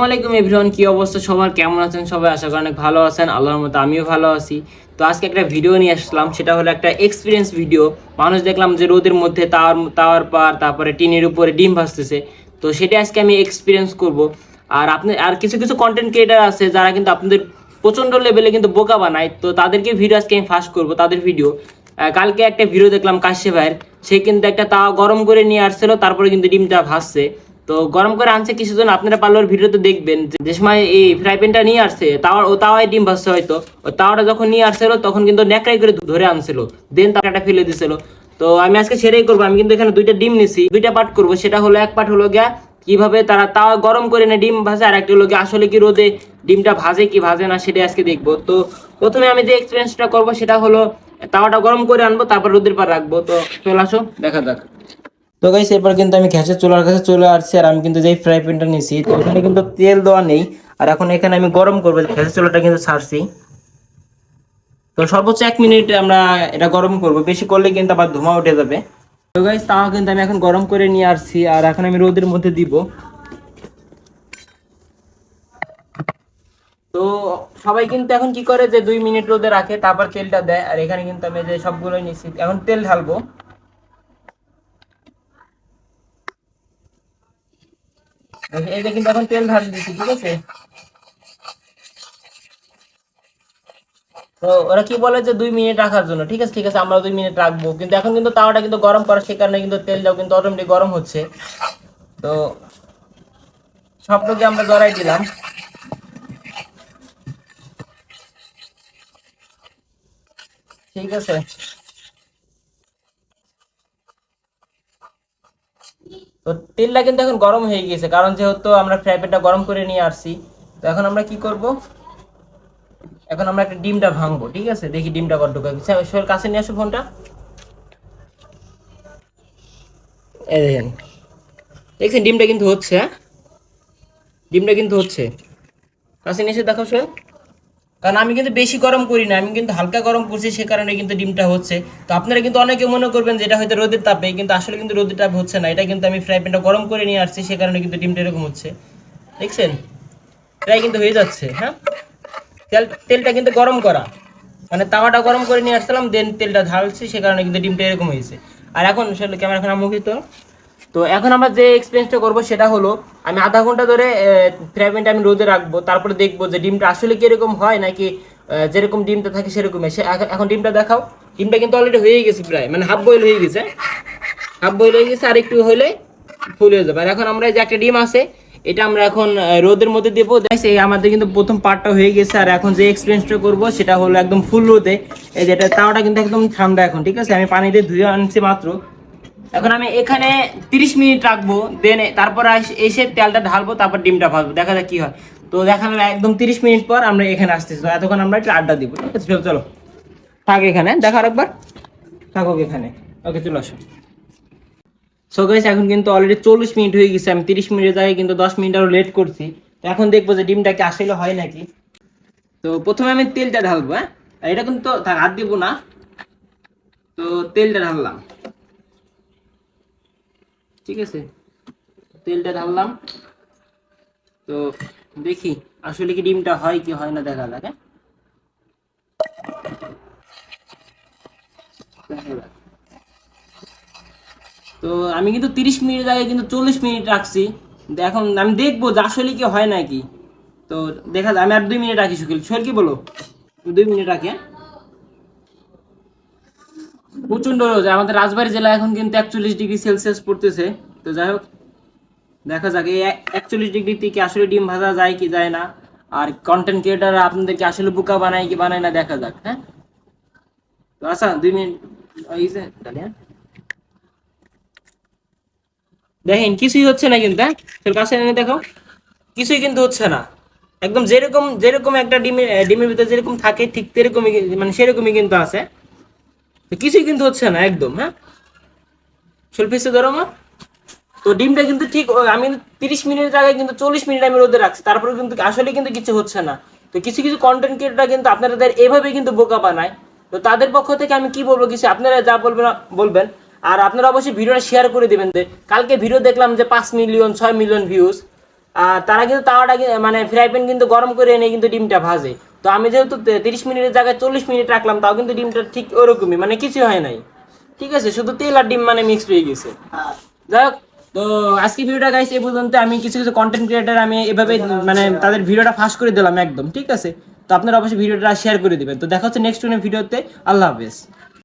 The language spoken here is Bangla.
আসসালামু আলাইকুম এভরিওয়ান, কি অবস্থা সবার? কেমন আছেন সবাই? আশা করি অনেক ভালো আছেন। আল্লাহর মতো আমিও ভালো আছি। তো আজকে একটা ভিডিও নিয়ে আসলাম, সেটা হলো একটা এক্সপিরিয়েন্স ভিডিও মানুষ দেখলাম যে রোদের মধ্যে তাওয়ার তাওয়ার পার, তারপরে টিনের উপরে ডিম ভাসতেছে তো সেটা আজকে আমি এক্সপিরিয়েন্স করব। আর আপনি, আর কিছু কিছু কন্টেন্ট ক্রিয়েটার আছে যারা কিন্তু আপনাদের প্রচণ্ড লেভেলে কিন্তু বোকা বানায়। তো তাদেরকে ভিডিও আজকে আমি ফার্স্ট করব, তাদের ভিডিও কালকে একটা ভিডিও দেখলাম কাশ্যে ভাইয়ের। সে কিন্তু একটা তাওয়া গরম করে নিয়ে আসছিল, তারপরে কিন্তু ডিমটা ভাসছে তো গরম করে আনছে কিছু জন আপনারা পার্লার ভিডিওতে দেখবেন যে- সময় এই ফ্রাই প্যানটা নিয়ে আসছে, তাওয়ার ও তাওয়ায় ডিম ভাসছে হয়তো। তাওয়াটা যখন নিয়ে আসছিল, তখন কিন্তু ন্যাকড়াই করে ধরে আনছিল। দেন তাওয়াটা ফেলে দিছিল। তো আমি আজকে সেটাই করব, আমি কিন্তু এখানে দুইটা ডিম নিছি। দুইটা পার্ট করব, সেটা হলো এক পার্ট হলো গিয়া কীভাবে তারা তাওয়া গরম করে এনে ডিম ভাজে, আর একটা হলো গিয়ে আসলে কি রোদে ডিমটা ভাজে কি ভাজে না সেটা আজকে দেখব। তো প্রথমে আমি যে এক্সপিরিয়েন্সটা করব, সেটা হলো তাওয়াটা গরম করে আনব, তারপর রোদের পার রাখব। তো চলে আসো, দেখা যাক। তো গাইস এরপর কিন্তু আমি গ্যাসের চুলার কাছে চলে আসছি আর আমি কিন্তু যেই ফ্রাই প্যানটা নিয়েছি, তো ওখানে কিন্তু তেল দেওয়া নেই। আর এখন এখানে আমি গরম করব গ্যাসের চুলাটা কিন্তু ছাড়ছি। তো সর্বোচ্চ এক মিনিট আমরা এটা গরম করব, বেশি করলে কিন্তু আবার ধোঁয়া উঠে যাবে। তো গাইস তাও কিন্তু আমি এখন গরম করে নিয়ে আসছি আর এখন আমি রোদের মধ্যে দিব। তো সবাই কিন্তু এখন কি করে যে দুই মিনিট রোদে রাখে, তারপর তেলটা দেয়। আর এখানে কিন্তু আমি যে সবগুলোই নিচ্ছি এখন তেল ঢালবো। যে কিন্তু এখন তেল ঢালি দিচ্ছি ঠিক আছে? তো ওরা কি বলে যে দুই মিনিট রাখার জন্য, ঠিক আছে? ঠিক আছে আমরা দুই মিনিট রাখব। কিন্তু এখন কিন্তু তাওয়াটা কিন্তু গরম করা সে কারণে কিন্তু তেলটাও কিন্তু অটোমেটিক গরম হচ্ছে। তো সবটুকু আমরা জড়াই দিলাম। ঠিক আছে? তো তেলটা কিন্তু এখন গরম হয়ে গিয়েছে, কারণ যেহেতু আমরা ফ্রাই প্যানটা গরম করে নিয়ে আসছি, তো এখন আমরা কি করব? এখন আমরা একটা ডিমটা ভাঙবো, ঠিক আছে? দেখি ডিমটা কতটুকু আছে সোহেল কাছে নিয়ে আসো ফোনটা। এই দেখেন। দেখছেন, ডিমটা কিন্তু হচ্ছে হ্যাঁ? ডিমটা কিন্তু হচ্ছে। কাছে নিয়ে এসে দেখো সোহেল কারণ আমি কিন্তু বেশি গরম করি না, আমি কিন্তু হালকা গরম করছি সে কারণে কিন্তু ডিমটা হচ্ছে। তো আপনারা কিন্তু অনেকে মনে করবেন যে এটা হয়তো রোদের তাপে, কিন্তু আসলে কিন্তু রোদের তাপ হচ্ছে না। এটা কিন্তু আমি ফ্রাই প্যানটা গরম করে নিয়ে আসছি, সে কারণে কিন্তু ডিমটা এরকম হচ্ছে। দেখছেন? প্রায় কিন্তু হয়ে যাচ্ছে হ্যাঁ? তেল, তেলটা কিন্তু গরম করা। মানে তাওয়াটা গরম করে নিয়ে আসছিলাম, দেন তেলটা ঢালছি, সে কারণে কিন্তু ডিমটা এরকম হয়েছে। আর এখন, আসলে ক্যামেরা এখন এখন আমরা যে এক্সপিরিয়েন্সটা করব সেটা হলো, আমি আধা ঘণ্টা ধরে ফ্রাই আমি রোদে রাখব, তারপরে দেখব যে ডিমটা আসলে কীরকম হয় নাকি যেরকম ডিমটা থাকে সেরকম সে এখন- ডিমটা দেখাও। ডিমটা কিন্তু অলরেডি হয়ে গেছে প্রায় মানে হাফ বয়েল হয়ে গেছে। হাফ বয়েল হয়ে গেছে, আর একটু হলে ফুল হয়ে যাবে। আর এখন আমরা যে একটা ডিম আছে, এটা আমরা এখন রোদের মধ্যে দেবো। এই আমাদের কিন্তু প্রথম পার্টটা হয়ে গেছে, আর এখন যে এক্সপিরিয়েন্সটা করব সেটা হলো একদম ফুল রোদে। এই যেটা তাওটা কিন্তু একদম ঠান্ডা এখন, ঠিক আছে? আমি পানি দিয়ে ধুয়ে আনছি মাত্র। এখন আমি এখানে তিরিশ মিনিট রাখব দেন তারপর এসে তেলটা ঢালবো তারপর ডিমটা ভাজবো দেখা যাক কি হয়। তো দেখা যাবে একদম তিরিশ মিনিট পর আমরা এখানে আসতেছি। তো এতক্ষণ আমরা একটু আড্ডা দিব। ঠিক আছে চলো চলো। থাক এখানে দেখার একবার থাকুক এখানে। ওকে চলো আসো। সো গাইস এখন কিন্তু অলরেডি চল্লিশ মিনিট হয়ে গেছে। আমি তিরিশ মিনিটের জায়গায় কিন্তু দশ মিনিট আরও লেট করছি। তো এখন দেখব যে ডিমটা কি আসলে হয় নাকি। তো প্রথমে আমি তেলটা ঢালবো হ্যাঁ? এটা কিন্তু থাক, হাত দিব না। তো তেলটা ঢাললাম। ঠিক আছে? তেলটা ঢাললাম। তো দেখি, আসলে কি ডিমটা হয় কি হয় না দেখা যাক হ্যাঁ? তো আমি কিন্তু তিরিশ মিনিট আগে কিন্তু চল্লিশ মিনিট রাখছি। এখন আমি দেখব যে আসলে কি হয় নাকি তো দেখা যায় আমি আর দুই মিনিট রাখি, সুখিল। সুখিল কি বলো? দুই মিনিট রাখি হ্যাঁ? প্রচণ্ড রোদ। আমাদের রাজবাড়ী জেলা এখন কিন্তু একচল্লিশ ডিগ্রি সেলসিয়াস পড়তেছে। তো যাই হোক, দেখা যাক। এই একচল্লিশ ডিগ্রিতে কি আসলে ডিম ভাজা যায় কি যায় না? আর কন্টেন্ট ক্রিয়েটার আপনাদেরকে আসলে বোকা বানায় কি বানায় না দেখা যাক হ্যাঁ? তো আচ্ছা দুই মিনিট? দেখেন, কিছুই হচ্ছে না কিন্তু হ্যাঁ? কাছে এনে দেখো। কিছুই কিন্তু হচ্ছে না। একদম যেরকম যেরকম একটা ডিমের ডিমের ভিতরে যেরকম থাকে, ঠিক তেরকমই মানে সেরকমই কিন্তু আছে। কিছুই কিন্তু হচ্ছে না, একদম হ্যাঁ? শোলফিসে ধরো, মা। তো ডিমটা কিন্তু ঠিক আমি তিরিশ মিনিটের জায়গায় কিন্তু চল্লিশ মিনিট আমি রোদে রাখছি তারপরে কিন্তু আসলে কিন্তু কিছু হচ্ছে না। তো কিছু কিছু কন্টেন্ট ক্রিয়েটার কিন্তু আপনাদের এভাবে কিন্তু বোকা বানায়। তো তাদের পক্ষ থেকে আমি কি বলব, কিছু আপনারা যা বলবেন বলবেন, আর আপনারা অবশ্যই ভিডিওটা শেয়ার করে দেবেন যে, কালকে ভিডিও দেখলাম যে পাঁচ মিলিয়ন ছয় মিলিয়ন ভিউজ আর তারা কিন্তু তাওয়াটা মানে ফ্রাই প্যান কিন্তু গরম করে এনে কিন্তু ডিমটা ভাজে। তো আমি যেহেতু তিরিশ মিনিটের জায়গায় চল্লিশ মিনিট রাখলাম, তাও কিন্তু ডিমটা ঠিক ওরকমই মানে কিছু হয় নাই। ঠিক আছে? শুধু তেল আর ডিম মানে মিক্সড হয়ে গেছে। যাই হোক, তো আজকে ভিডিওটা গাইছে এই পর্যন্ত আমি কিছু কিছু কন্টেন্ট ক্রিয়েটার আমি এভাবে মানে তাদের ভিডিওটা ফাঁস করে দিলাম একদম, ঠিক আছে? তো আপনারা অবশ্যই ভিডিওটা শেয়ার করে দেবেন। তো দেখা হচ্ছে নেক্সট ভিডিওতে আল্লাহ হাফেজ।